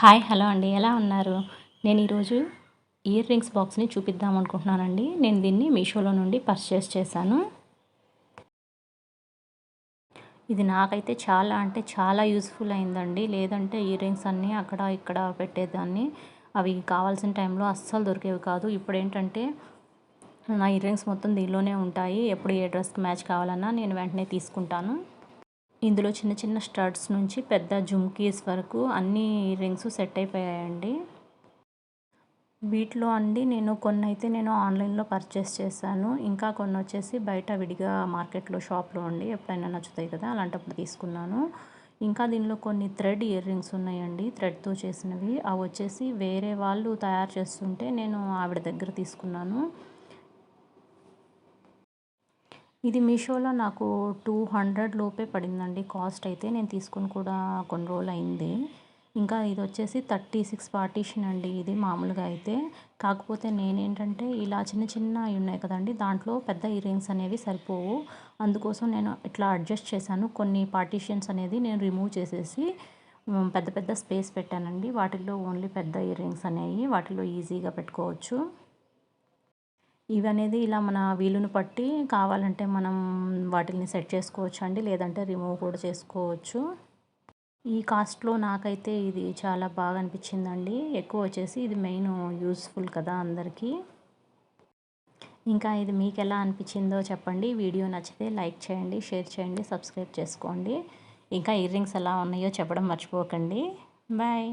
Hi hello అండి. ఎలా ఉన్నారు? నేను ఈరోజు ఇయర్ రింగ్స్ బాక్స్ని చూపిద్దాం అనుకుంటున్నానండి. నేను దీన్ని మీషోలో నుండి పర్చేస్ చేశాను. ఇది నాకైతే చాలా అంటే చాలా యూస్ఫుల్ అయిందండి. లేదంటే ఇయర్ రింగ్స్ అన్నీ అక్కడ ఇక్కడ పెట్టేదాన్ని. అవి కావాల్సిన టైంలో అస్సలు దొరికేవి కాదు. ఇప్పుడు ఏంటంటే నా ఇయర్ రింగ్స్ మొత్తం దీనిలోనే ఉంటాయి. ఎప్పుడు ఏ డ్రెస్కి మ్యాచ్ కావాలన్నా నేను వెంటనే తీసుకుంటాను. ఇందులో చిన్న చిన్న స్టడ్స్ నుంచి పెద్ద జుమ్కీస్ వరకు అన్ని రింగ్స్ సెట్ అయిపోయాయండి. వీటిలో అండి నేను కొన్ని అయితే నేను ఆన్లైన్లో పర్చేస్ చేశాను. ఇంకా కొన్ని వచ్చేసి బయట విడిగా మార్కెట్లో షాప్లో ఉండి ఎప్పుడైనా నచ్చుతాయి కదా అలాంటప్పుడు తీసుకున్నాను. ఇంకా దీనిలో కొన్ని థ్రెడ్ ఇయర్ రింగ్స్ ఉన్నాయండి థ్రెడ్తో చేసినవి. అవి వచ్చేసి వేరే వాళ్ళు తయారు చేస్తుంటే నేను ఆవిడ దగ్గర తీసుకున్నాను. ఇది మీషోలో నాకు టూ హండ్రెడ్ లోపే పడిందండి. కాస్ట్ అయితే నేను తీసుకుని కూడా కొన్ని రోజులు అయింది ఇంకా ఇది వచ్చేసి థర్టీ సిక్స్ పార్టీషన్ అండి ఇది మామూలుగా అయితే. కాకపోతే నేనేంటంటే ఇలా చిన్న చిన్న ఉన్నాయి కదండి దాంట్లో పెద్ద ఇయరింగ్స్ అనేవి సరిపోవు. అందుకోసం నేను ఇట్లా అడ్జస్ట్ చేశాను. కొన్ని పార్టీషన్స్ అనేది నేను రిమూవ్ చేసేసి పెద్ద పెద్ద స్పేస్ పెట్టానండి. వాటిల్లో ఓన్లీ పెద్ద ఇయరింగ్స్ అనేవి వాటిలో ఈజీగా పెట్టుకోవచ్చు. ఇవి అనేది ఇలా మన వీలును పట్టి కావాలంటే మనం వాటిని సెట్ చేసుకోవచ్చు అండి లేదంటే రిమూవ్ కూడా చేసుకోవచ్చు. ఈ కాస్ట్లో నాకైతే ఇది చాలా బాగా అనిపించిందండి. ఎక్కువ వచ్చేసి ఇది మెయిన్ యూస్ఫుల్ కదా అందరికీ. ఇంకా ఇది మీకు ఎలా అనిపించిందో చెప్పండి. వీడియో నచ్చితే లైక్ చేయండి షేర్ చేయండి సబ్స్క్రైబ్ చేసుకోండి. ఇంకా ఇయర్ రింగ్స్ ఎలా ఉన్నాయో చెప్పడం మర్చిపోకండి. బాయ్.